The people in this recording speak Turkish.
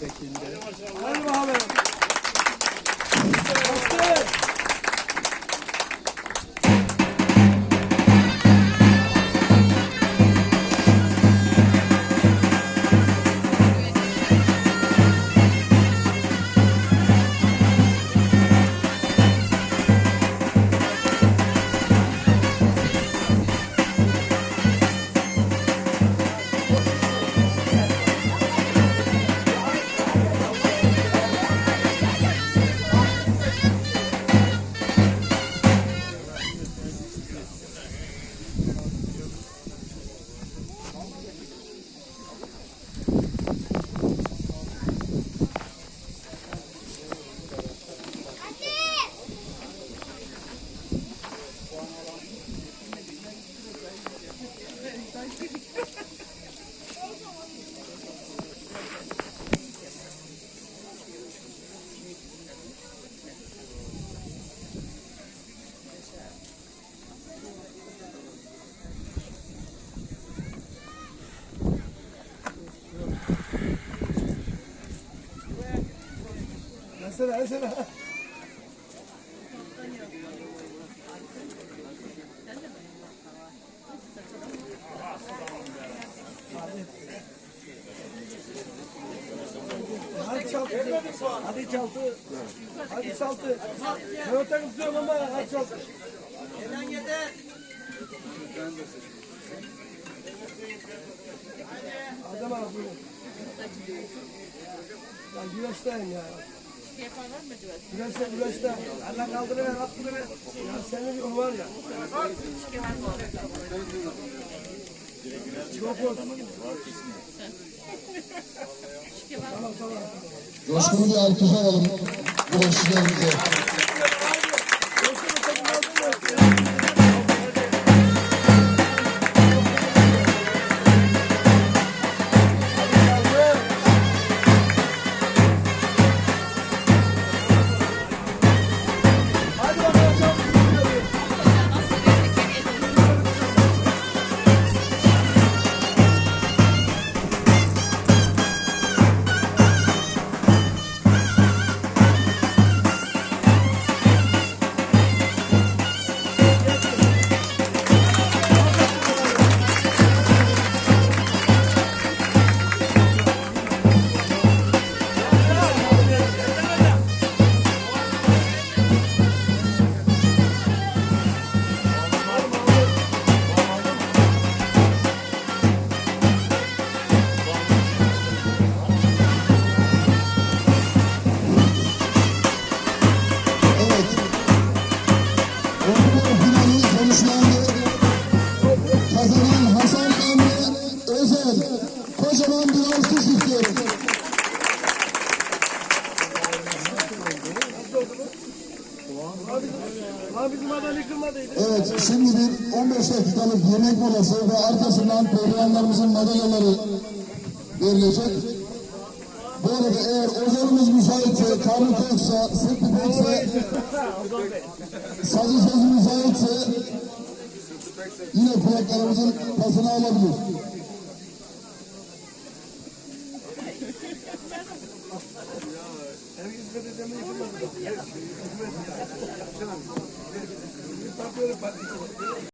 şekilde. Hadi bakalım. Mesela mesela. Hadi çaltı. Hadi çaltı. Hadi çaltı. Ben öten tutuyorum ama hadi çaltı. Gelen yeter. Adem abi. Ya güreşteyim ya. Güreşte güreşte. Allah kaldırıver attırıver. Ya senin o var ya. Çok olsun. Tamam tamam. Coşkulu bir alkış alalım güreşçilerimize. Evet, şimdi bir 15 dakikalık yemek molası ve arkasından pehlivanlarımızın madalyaları verilecek. Bu arada eğer ozanımız müsaitse, karnı toksa, sırtı pekse, sazı sözü müsaitse yine kulaklarımızın pasını alabilir. hem hizmet edemeyi biliyorum.